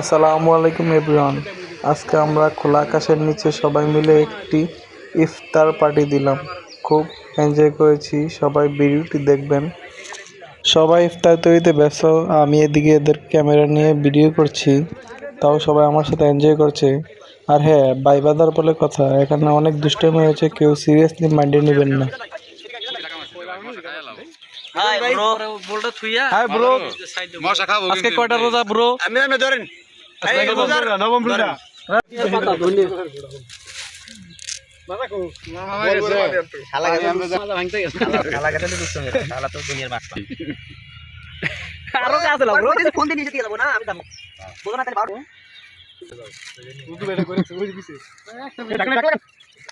আসসালামু আলাইকুম এভরিওয়ান আজকে আমরা খোলা আকাশের নিচে সবাই মিলে একটি ইফতার পার্টি দিলাম। খুব এনজয় করেছি। সবাই ভিডিওটি দেখবেন। সবাই ইফতার তৈরিতে ব্যস্ত। আমি এদিকে এদের ক্যামেরা নিয়ে ভিডিও করছি। তাও সবাই আমার সাথে এনজয় করছে। আর হ্যাঁ বাইবাদার বলে কথা। এখানে অনেক দুষ্টামি হয়েছে। কেউ সিরিয়াসলি মাইন্ডে নেবেন না। হাই ব্রো বলটা থুইয়া হাই ব্রো মশা খাব আজকে কয়টা রোজা ব্রো আমি আমি ধরেন নবম রোজা পাতা ধন্য শালা গেছে মাথা ভাঙতে গেছে শালা গেছে তো দুষ্ট শালা তো দুনিয়ার বাচ্চা আরও লাও ব্রো ফোন দিয়ে নিচে দিয়ে যাব না আমি যাব বোঝো না তাহলে পারব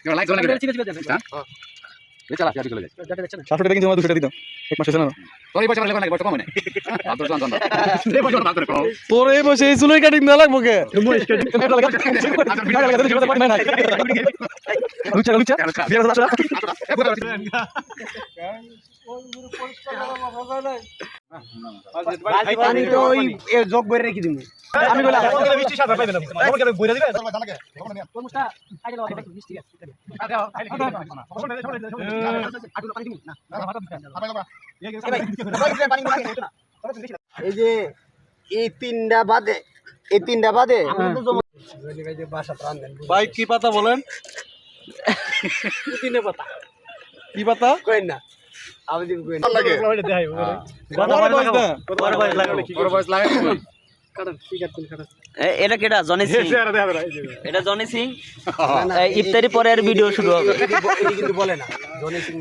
লাইট ধরে ঠিক আছে ঠিক আছে এই চালা চলে যায় সাতশো টাকা কিন্তু আমার দুশো টাকা দিতাম এক মাসে না তোর এই পয়সা লাগবে না কম না তোর এই পয়সা চুলের কাটিং না লাগবো কে তো ওই রেখে আমি আগে লাও মিষ্টি আছে এই যে এই তিনটা বাদে এই তিনটা বাদে। ভাই কি পাতা বলেন? কি পাতা? কইন না। বড় বয়স লাগে এটা কেটা জনি সিং এটা জনি সিং ইফতারি পরে আর ভিডিও শুরু হবে কিন্তু বলে না জনি সিং